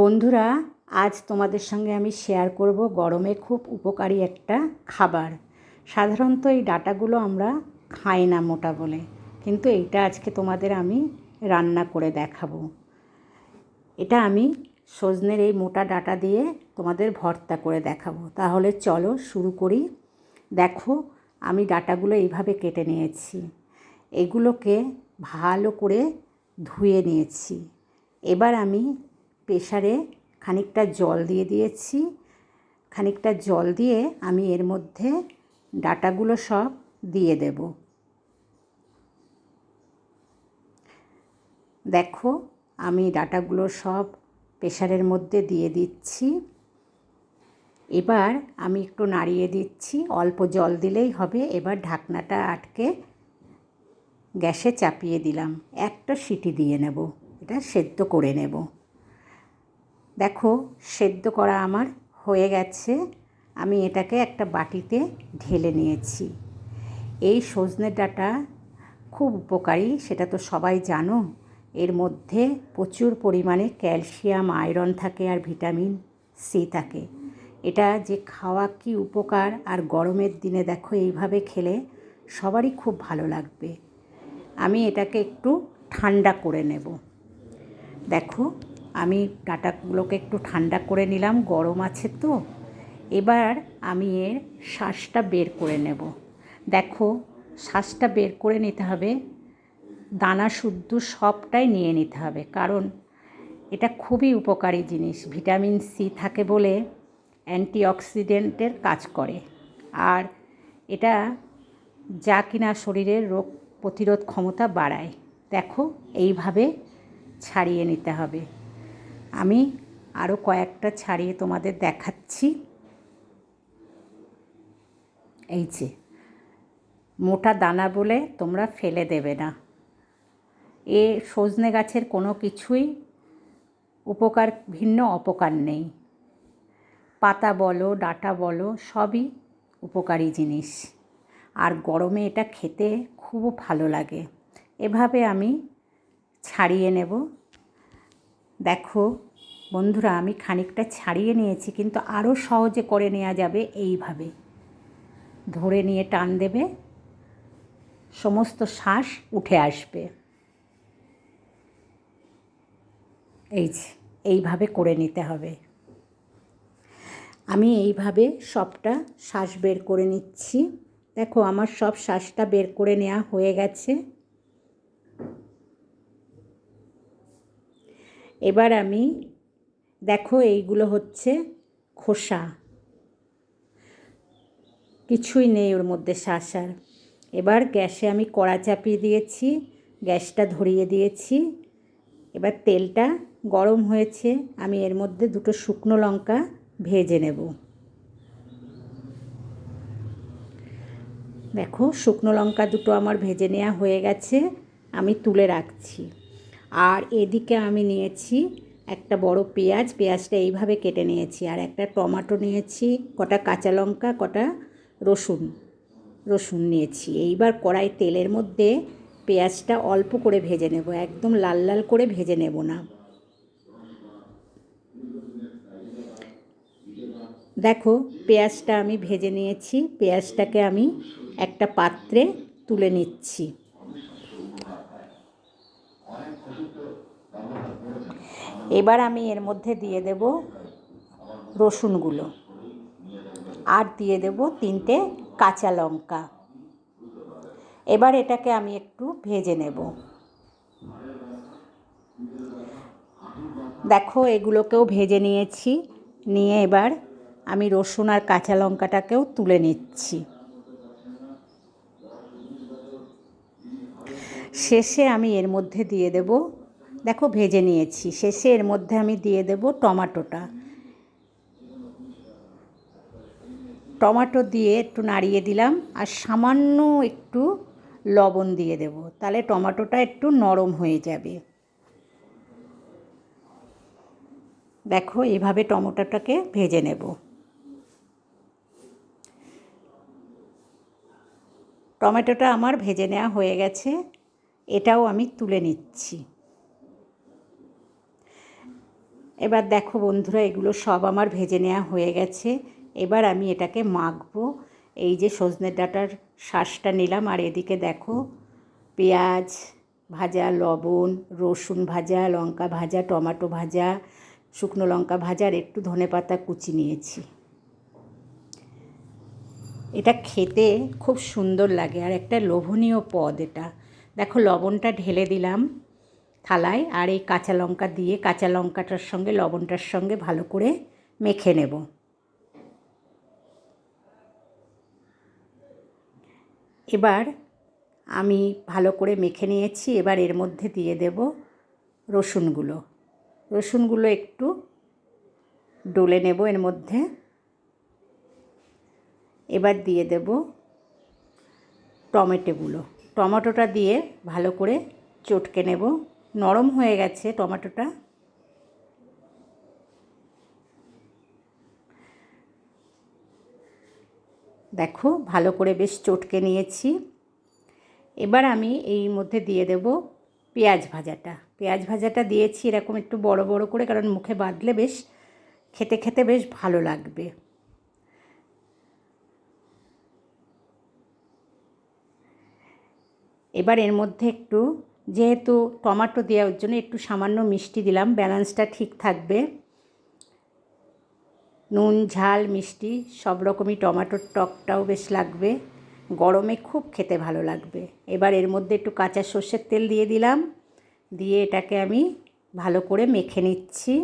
বন্ধুরা, আজ তোমাদের সঙ্গে আমি শেয়ার করব গরমে খুব উপকারী একটা খাবার। সাধারণত এই ডাটাগুলো আমরা খাই না মোটা বলে, কিন্তু এইটা আজকে তোমাদের আমি রান্না করে দেখাবো। এটা আমি সজনের এই মোটা ডাটা দিয়ে তোমাদের ভর্তা করে দেখাবো। তাহলে চলো শুরু করি। দেখো, আমি ডাটাগুলো এইভাবে কেটে নিয়েছি। এগুলোকে ভালো করে ধুয়ে নিয়েছি। এবার আমি প্রেশারে খানিকটা জল দিয়ে দিয়েছি। খানিকটা জল দিয়ে আমি এর মধ্যে ডাটাগুলো সব দিয়ে দেব। দেখো, আমি ডাটাগুলো সব প্রেশারের মধ্যে দিয়ে দিচ্ছি। এবার আমি একটু নাড়িয়ে দিচ্ছি, অল্প জল দিলেই হবে। এবার ঢাকনাটা আটকে গ্যাসে চাপিয়ে দিলাম। একটা সিটি দিয়ে নেব, এটা সেদ্ধ করে নেব। দেখো, সেদ্ধ করা আমার হয়ে গেছে। আমি এটাকে একটা বাটিতে ঢেলে নিয়েছি। এই সজনে ডাঁটা খুব উপকারী, সেটা তো সবাই জানো। এর মধ্যে প্রচুর পরিমাণে ক্যালসিয়াম, আয়রন থাকে আর ভিটামিন সি থাকে। এটা যে খাওয়া কি উপকার আর গরমের দিনে দেখো, এইভাবে খেলে সবারই খুব ভালো লাগবে। আমি এটাকে একটু ঠান্ডা করে নেব। দেখো আমি ডাটাগুলোকে একটু ঠান্ডা করে নিলাম, গরম আছে তো। এবার আমি এর শ্বাসটা বের করে নেব। দেখো, শ্বাসটা বের করে নিতে হবে, দানা শুদ্ধ সবটাই নিয়ে নিতে হবে, কারণ এটা খুবই উপকারী জিনিস। ভিটামিন সি থাকে বলে অ্যান্টিঅক্সিডেন্টের কাজ করে। আর এটা যা কিনা শরীরের রোগ প্রতিরোধ ক্ষমতা বাড়ায়। দেখো, এইভাবে ছাড়িয়ে নিতে হবে। আমি আরও কয়েকটা ছাড়িয়ে তোমাদের দেখাচ্ছি। এই যে, মোটা দানা বলে তোমরা ফেলে দেবে না। এ সজনে গাছের কোনো কিছুই উপকার, ভিন্ন অপকার নেই। পাতা বলো, ডাটা বলো, সবই উপকারী জিনিস। আর গরমে এটা খেতে খুব ভালো লাগে। এভাবে আমি ছাড়িয়ে নেব। দেখো, বন্ধুরা, আমি খানিকটা ছাড়িয়ে নিয়েছি, কিন্তু আরও সহজে করে নেওয়া যাবে এইভাবে। ধরে নিয়ে টান দেবে, সমস্ত শ্বাস উঠে আসবে। এই এইভাবে করে নিতে হবে। আমি এইভাবে সবটা শ্বাস বের করে নিচ্ছি। দেখো, আমার সব শ্বাসটা বের করে নেওয়া হয়ে গেছে। এবার আমি দেখো এইগুলো হচ্ছে খোসা। কিছুই নেই ওর মধ্যে শাঁসার এবার গ্যাসে আমি কড়া চাপিয়ে দিয়েছি, গ্যাসটা ধরিয়ে দিয়েছি। এবার তেলটা গরম হয়েছে, আমি এর মধ্যে দুটো শুকনো লঙ্কা ভেজে নেব। দেখো শুকনো লঙ্কা দুটো আমার ভেজে নেওয়া হয়ে গেছে, আমি তুলে রাখছি। আর এদিকে আমি নিয়েছি একটা বড় পেঁয়াজ। পেঁয়াজটা এইভাবে কেটে নিয়েছি। আর একটা টমাটো নিয়েছি, কটা কাঁচা লঙ্কা, কটা রসুন রসুন নিয়েছি। এইবার কড়াই তেলের মধ্যে পেঁয়াজটা অল্প করে ভেজে নেব, একদম লাল লাল করে ভেজে নেব না। দেখো, পেঁয়াজটা আমি ভেজে নিয়েছি। পেঁয়াজটাকে আমি একটা পাত্রে তুলে নিচ্ছি। এবার আমি এর মধ্যে দিয়ে দেব রসুনগুলো। আর দিয়ে দেব তিনটে কাঁচা লঙ্কা। এবার এটাকে আমি একটু ভেজে নেব। দেখো, এগুলোকেও ভেজে নিয়েছি। নিয়ে এবার আমি রসুন আর কাঁচা লঙ্কাটাকেও তুলে নিচ্ছি। শেষে আমি এর মধ্যে দিয়ে দেব দেখো ভেজে নিয়েছি। শেষে এর মধ্যে আমি দিয়ে দেব টমাটোটা। টমাটো দিয়ে একটু নাড়িয়ে দিলাম আর সামান্য একটু লবণ দিয়ে দেব। তাহলে টমাটোটা একটু নরম হয়ে যাবে। দেখো এভাবে টমেটোটাকে ভেজে নেব। টমেটোটা আমার ভেজে নেওয়া হয়ে গেছে। এটাও আমি তুলে নিচ্ছি। এবার দেখো বন্ধুরা, এগুলো সব আমার ভেজে নেওয়া হয়ে গেছে। এবার আমি এটাকে মাখবো। এই যে সজনে ডাঁটার শ্বাসটা নিলাম, আর এদিকে দেখো পেঁয়াজ ভাজা, লবণ, রসুন ভাজা, লঙ্কা ভাজা, টমেটো ভাজা, শুকনো লঙ্কা ভাজা, আর একটু ধনে পাতা কুচি নিয়েছি। এটা খেতে খুব সুন্দর লাগে, আর একটা লোভনীয় পদ এটা। দেখো লবণটা ঢেলে দিলাম। থালায় আর এই কাঁচা লঙ্কা দিয়ে কাঁচা লঙ্কাটার সঙ্গে, লবণটার সঙ্গে ভালো করে মেখে নেব। এবার আমি ভালো করে মেখে নিয়েছি। এবার এর মধ্যে দিয়ে দেব রসুনগুলো। রসুনগুলো একটু ডলে নেব এর মধ্যে। এবার দিয়ে দেব টমেটোগুলো। টমেটোটা দিয়ে ভালো করে চটকে নেব। নরম হয়ে গেছে টমেটোটা। দেখো, ভালো করে বেশ চটকে নিয়েছি। এবার আমি এই মধ্যে দিয়ে দেব পেঁয়াজ ভাজাটা। পেঁয়াজ ভাজাটা দিয়েছি এরকম একটু বড় বড় করে, কারণ মুখে বাঁধলে বেশ, খেতে খেতে বেশ ভালো লাগবে। এবার এর মধ্যে একটু যেহেতু টমাটো দেওয়ার জন্য একটু সামান্য মিষ্টি দিলাম, ব্যালেন্সটা ঠিক থাকবে। নুন, ঝাল, মিষ্টি, সব রকমই টমাটোর টকটাও বেশ লাগবে। গরমে খুব খেতে ভালো লাগবে। এবার এর মধ্যে একটু কাঁচা সর্ষের তেল দিয়ে দিলাম। দিয়ে এটাকে আমি ভালো করে মেখে নিচ্ছি।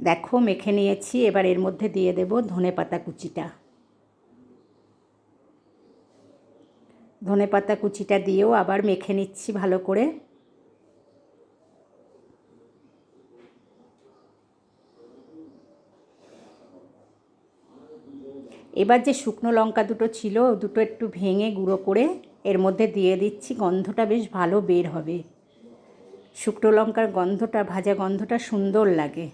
দেখো, মেখে নিয়েছি। এবার এর মধ্যে দিয়ে দেব ধনে পাতা কুচিটা। ধনে পাতা কুচিটা দিয়েও আবার মেখে নিচ্ছি ভালো করে। এবার যে শুকনো লঙ্কা দুটো ছিল, দুটো একটু ভেঙে গুঁড়ো করে এর মধ্যে দিয়ে দিচ্ছি, গন্ধটা বেশ ভালো বের হবে। শুকনো লঙ্কার গন্ধটা, ভাজা গন্ধটা সুন্দর লাগে।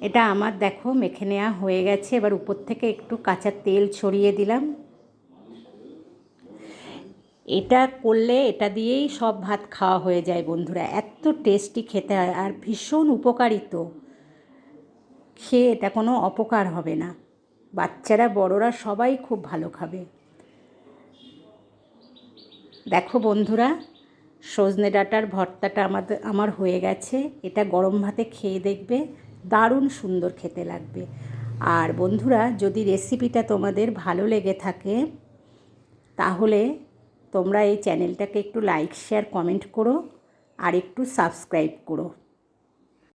এটা আমার দেখো, মেখে নেওয়া হয়ে গেছে। এবার উপর থেকে একটু কাঁচা তেল ছড়িয়ে দিলাম। এটা করলে এটা দিয়েই সব ভাত খাওয়া হয়ে যায় বন্ধুরা। এত টেস্টি খেতে হয় আর ভীষণ উপকারিত। খেয়ে এটা কোনো অপকার হবে না। বাচ্চারা, বড়রা সবাই খুব ভালো খাবে। দেখো বন্ধুরা, সজনে ডাঁটার ভর্তাটা আমাদের আমার হয়ে গেছে। এটা গরম ভাতে খেয়ে দেখবে, দারুণ সুন্দর খেতে লাগবে। আর বন্ধুরা, যদি রেসিপিটা তোমাদের ভালো লেগে থাকে, তাহলে তোমরা এই চ্যানেলটাকে একটু লাইক শেয়ার কমেন্ট করো আর একটু সাবস্ক্রাইব করো।